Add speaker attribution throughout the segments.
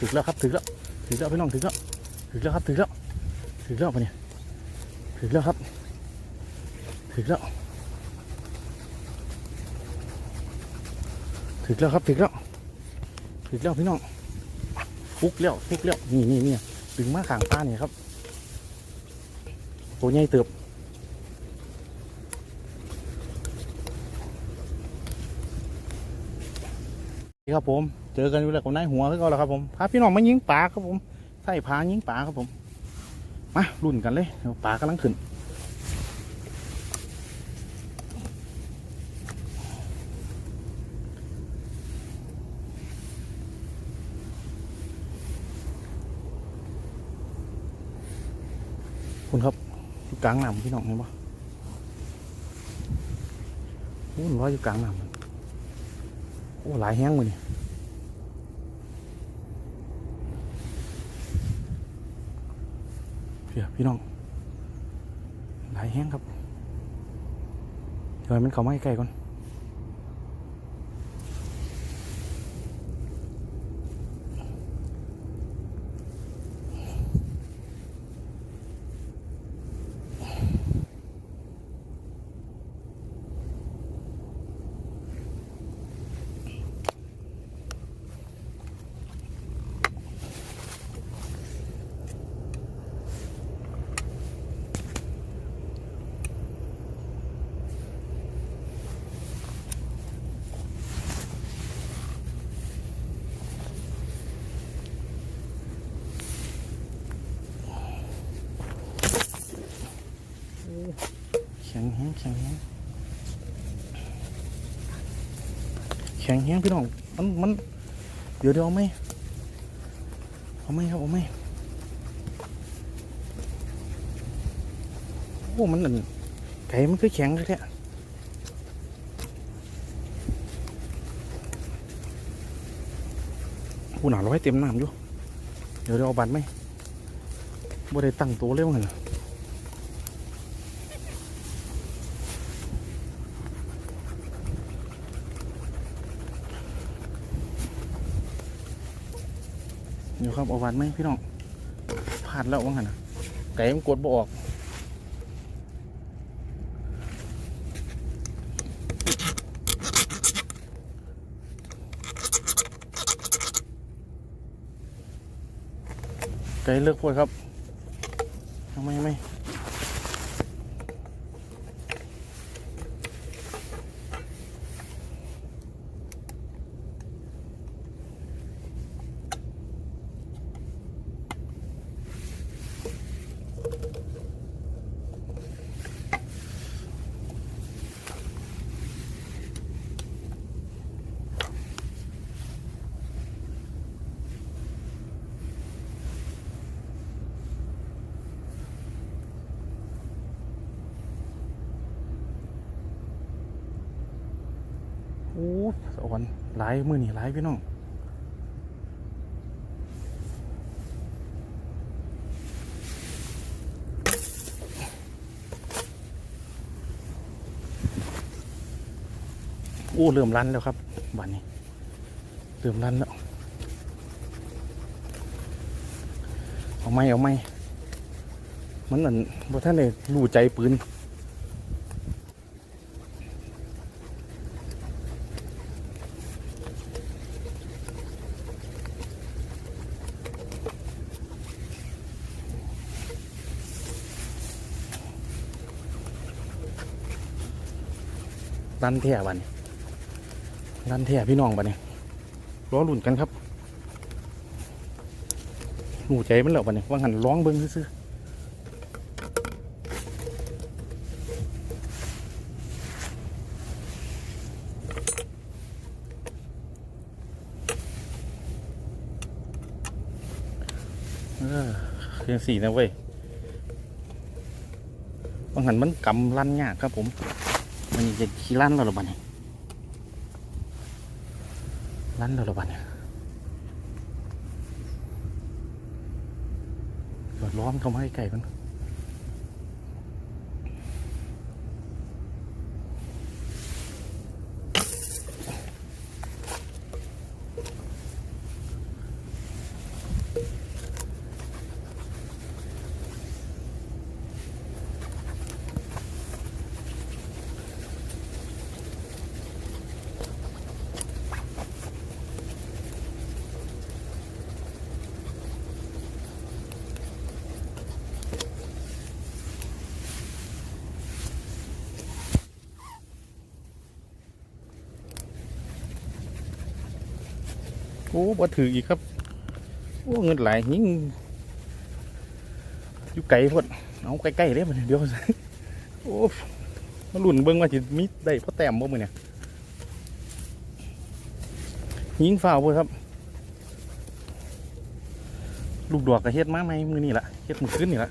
Speaker 1: ถึกแล้วครับถึกแล้วถึกแล้วพี่น้องถึกแล้วถึกแล้วครับถึกแล้วถึกแล้วปะเนี่ยถึกแล้วครับถึกแล้วถึกแล้วครับถึกแล้วถึกแล้วพี่น้องฟุกแล้วฟุกแล้วนี่นี่นี่ดึงมาข้างตาเนี่ยครับตัวใหญ่เติบบีครับผม เจอกันอยู่แล้วกับนายหัวคือเก็แล้วครับผมพาพี่น้องมายิงปลาครับผมใส่พายิงปลาครับผมมารุ่นกันเลยปลากำลังขึ้นคุณครับอยู่กลางน้ำพี่น้องเห็นปะโอ้ยลอยอยู่กลางน้ำโอ้หลายแห้งเลยนี่ เพี่ยพี่น้อง หลายแห้งครับเดี๋ยวมันเข้ามาใกล้ๆก่อน แข็งแห้งแข็งแห้งแข็งแห้งพี่น้องมันมันเดี๋ยวเดี๋ยวเอาไหมเอาไหมครับเอาไหมโอ้มันไก่มันคือแข็งแท้กูหนาร้อยเต็มน้ำอยู่ เดี๋ยวเดี๋ยวเอาบัตรไหมบ่ได้ตั้งตัวเร็วหนน่ะ เดี๋ยวครับเอาบัตรไหมพี่น้องผ่านแล้วว่าหันนะไก่มันกดบ่ออกไก่เลือกพวดครับทำไมไม่ อ้สวรรค์หลายมือนี่หลายพี่น้องโอ้เริ่มรันแล้วครับวันนี้เริ่มรันแล้วเอาไม่เอาไม่มันเหมือนบ่ท่านเลยรู้ใจปืน รันแท่บันรันแท่พี่น้องบัดนี้ล้อลุ่นกันครับหูใจมันแล้วบัดนี้ว่าหันร้องเบิ้งซื่อเออเพียงสี่นะเว้ยว่าหันมันกำรันยากครับผม มันจะขี้ลั่นเราหรือเปล่าเนี่ยลั่นเราหรือเปล่าเนี่ยเดือดล้อมเขามาให้ไก่มัน โอ้บ่ถืออีกครับโอ้เงินไหลายยิ่งอยู่ไกลพดเอาใกล้ๆเลยมันเดี๋ยวโอ้มาลุ่นเบิ่งว่าจะมีได้พ่อแต้มบ่มือเนี่ยยิงฝ่าวเพ่ครับ ลูกดอกกระเฮ็ดมาไหมมือนี่ละเฮ็ดมือขึ้นนี่ละ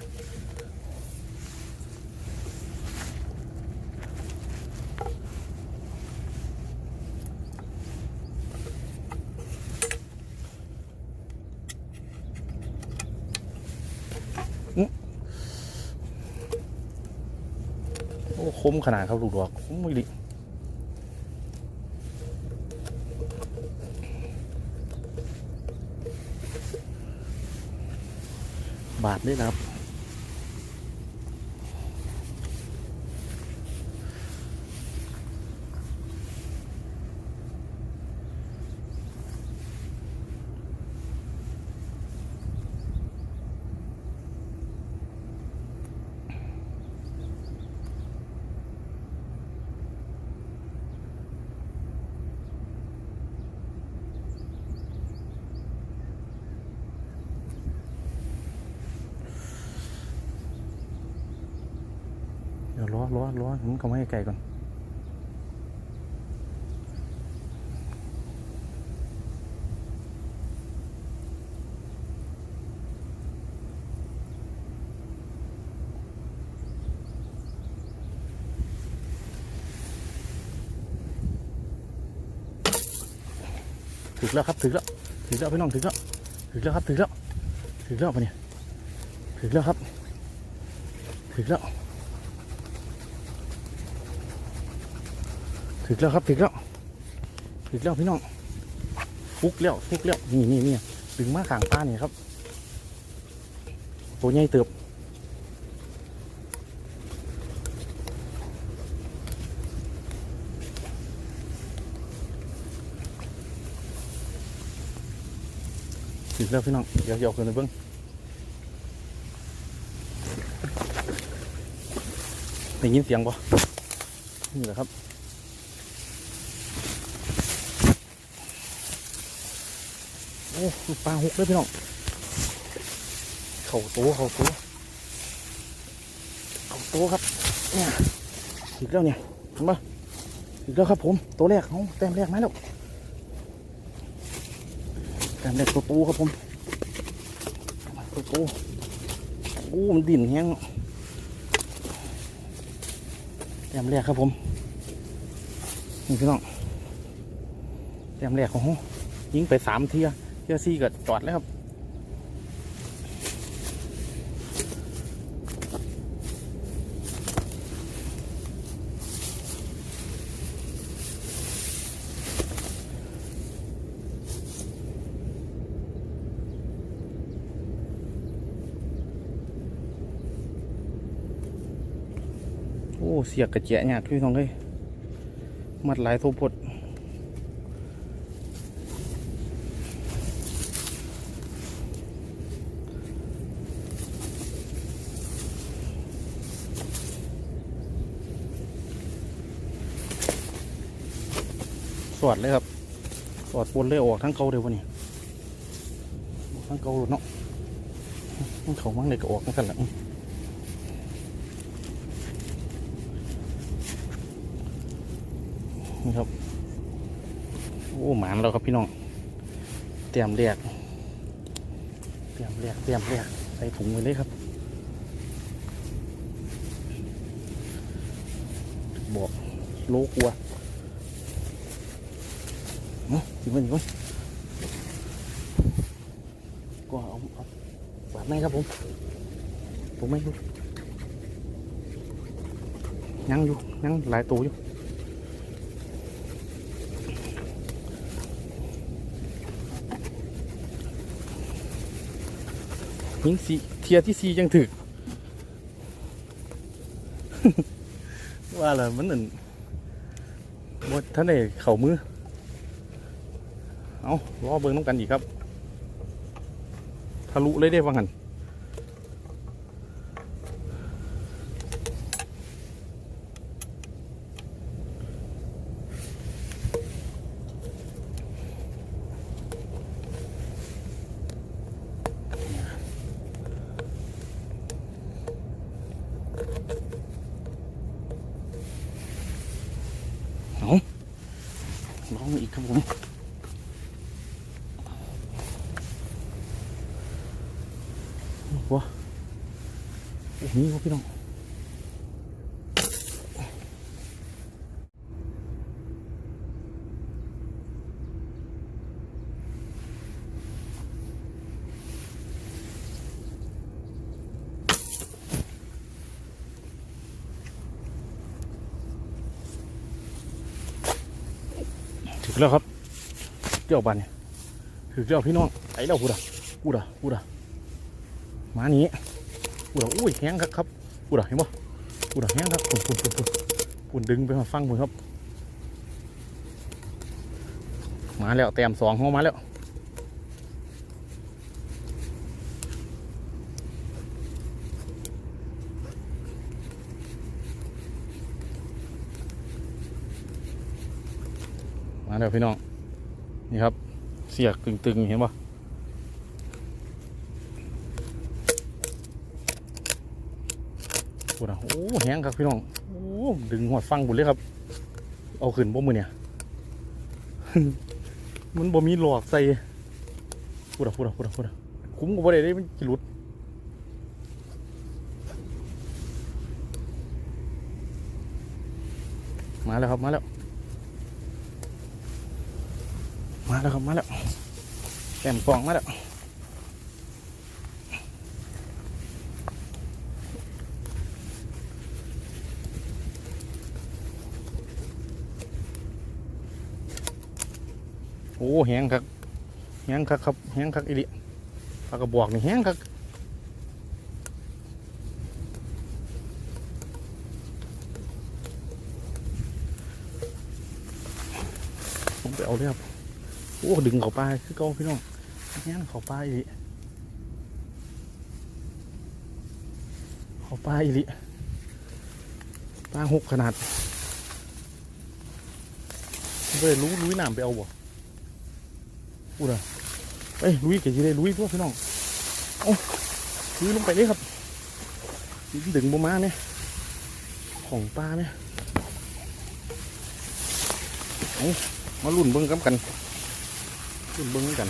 Speaker 1: ขนาดครับลูกดอกคมไม่ดิบาทด้วยนะครับ ล้อล้อล้อมันเขาไม่ให้ไกลก่อนถึงแล้วครับถึงแล้วถึงแล้วพี่น้องถึงแล้วถึงแล้วครับถึงแล้วถึงแล้วปะเนี่ยถึงแล้วครับถึงแล้ว ถึงแล้วครับถึงแล้วถึงแล้วพี่น้องฟุกแล้วฟุกแล้วนี่นี่นี่ดึงมาขางป้านี่ครับ ตัวใหญ่เติบถึงแล้วพี่น้องเดี๋ยวเดี๋ยวขึ้นไปเบิ้งได้ยินเสียงปะนี่แหละครับ อ้ลูกปลาหกเลยพี่น้องเข่าโตเข่าโตเข่าโตครับเนี่ยถึงแล้วเนี่ยเห็นปะถึงแล้วครับผมตัวแรกเขาแต้มแรกไหมแล้วแต้มแรกตัวโตครับผมตัวโตโอ้มันดิ่นแห้งแต้มแรกครับผมนี่พี่น้องแต้มแรกของเขายิงไปสามเทีย เที่ยวซี่ก็จอดแล้วครับ โอ้ เสียกระเจี๊ยเนี่ยพี่น้องเลยมัดหลายโทพด สวดเลยครับสวดปนเลยออกทั้งเกาเดียววะนี่ทั้งเกาเนาะทั้งเขามั่งเลยก็ออกทั้งกันแหละนี่ครับโอ้หมานแล้วครับพี่น้องเตรียมเรียกเตรียมเรียกเตรียมเรียกใส่ถุงไว้เลยครับบอกโลกลัว เนาถึงวันนี้ก่อนก็เอาเอาบาดไหมครับผมผมไม่รู้ยังอยู่ยังหลายตัวอยู่ยิงสีเทียที่สียังถึกว่าอะไรมันนั่นบดท่านได้เข่ามือ เอาล้อเบิ้งน้งกันอีกครับ ทะลุเลยได้ฟังกันเอาลองอีกครับผม นี่ครับพี่น้องถึงแล้วครับเจ้าบันเนี่ยถึงแล้วพี่น้องไอ้เราพูดอะพูดอะพูดอะมานี้ อะอุ้ยแห้งครับครับพูดอะเห็นปะพูดอะแห้งครับปุ่นปุ่นปุ่นปุ่นปุ่นดึงไปมาฟังปุ่นครับ มาแล้วแต้มสองเข้ามาแล้วมาแล้วพี่น้อง นี่ครับ เสียกตึงๆ เห็นปะ ปวดอะโอ้แห้งครับพี่น้องโอ้ดึงหัวฟังบุญเลยครับ เอาขึ้นบ่มือเนี่ย มันบ่มีหลอกใส่พูดอะพูดอะพูดอะพูดอะคุ้มกับบ่ได้ได้มันจิหลุดมาแล้วครับมาแล้ว มาแล้วครับมาแล้วแต้มฟองมาแล้ว โอ้แห้งครับแห้งครับครับแห้งครับอีดิปลากระบอกนี่แห้งครับผมไปเอาเลยครับโอ้ดึงเขาปลาคือเก้าพี่น้องแห้งเขาปลาอีดิเขาปลาอีดิปลาหกขนาดไม่ได้รู้รู้น้ำไปเอาบ่ พูดอะเอ้ยลุยเกจีได้ลุยพวกพี่น้องเอาลุยลงไปเลยครับดึงบมาเนี่ยของปลาเนี่ยเอามาลุ่นเบิ้งกับกันลุ่นเบิ้งกัน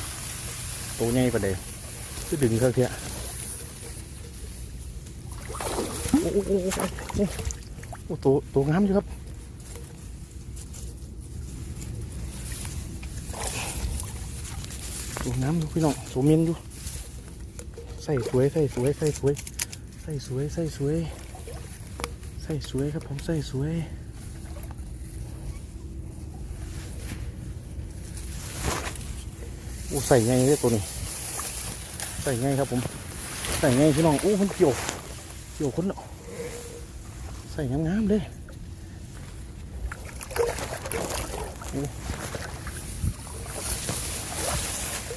Speaker 1: โตใหญ่ประเดี๋ยวจะดึงเครื่องเทียโอ้โอ้โอ้โอ้โอ้โอ้โตโตงามอยู่ครับ ดูน้ำดูพี่น้องสวมเมียนดูใส่สวยใส่สวยใส่สวยใส่สวยใส่สวยใส่สวยครับผมใส่สวยโอ้ใส่ไงเลยตัวนี้ใส่ไงครับผมใส่ไงพี่น้องโอ้มันเกี่ยวเกี่ยวคนเนาะใส่งามๆเลยโอ้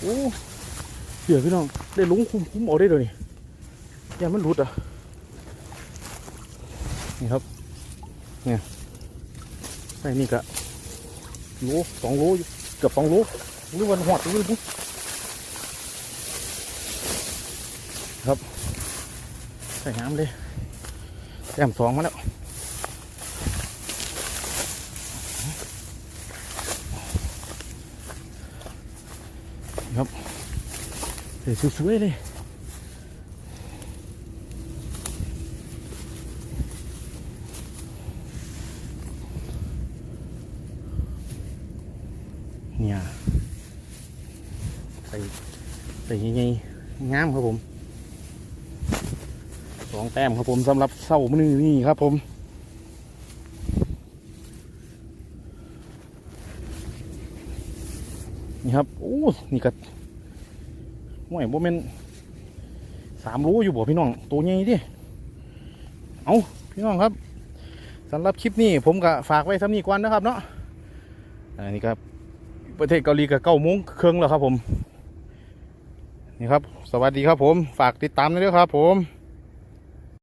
Speaker 1: โอ้เดี๋ยวพี่น้อง ได้ลุงคุ้มคุ้มเอาได้เลยนี่ย่ามันหลุดอะ นี่ครับ เนี่ยใส่นี่กะโลสองโลอยู่เกือบสองโลหรือวันหอดหรือวันครับใส่น้ำเลยแต้มสองมาแล้วครับ เดี๋ยวสวยๆเลยเนี่ยใส่ใส่ยังไงงามครับผมสองแต้มครับผมสำหรับเส้ามือนี่ครับผมนี่ครับโอ้นี่ก็ ห่วยโมเมนสามรู้อยู่บ่พี่น้องตัวใหญ่ดิเอาพี่น้องครับสำหรับคลิปนี้ผมก็ฝากไว้สำนีก่อนนะครับเนาะอันนี้ครับประเทศเกาหลีกับเก้าโมงเครื่องแล้วครับผม นี่ครับ สวัสดีครับผม ฝากติดตามด้วยครับผม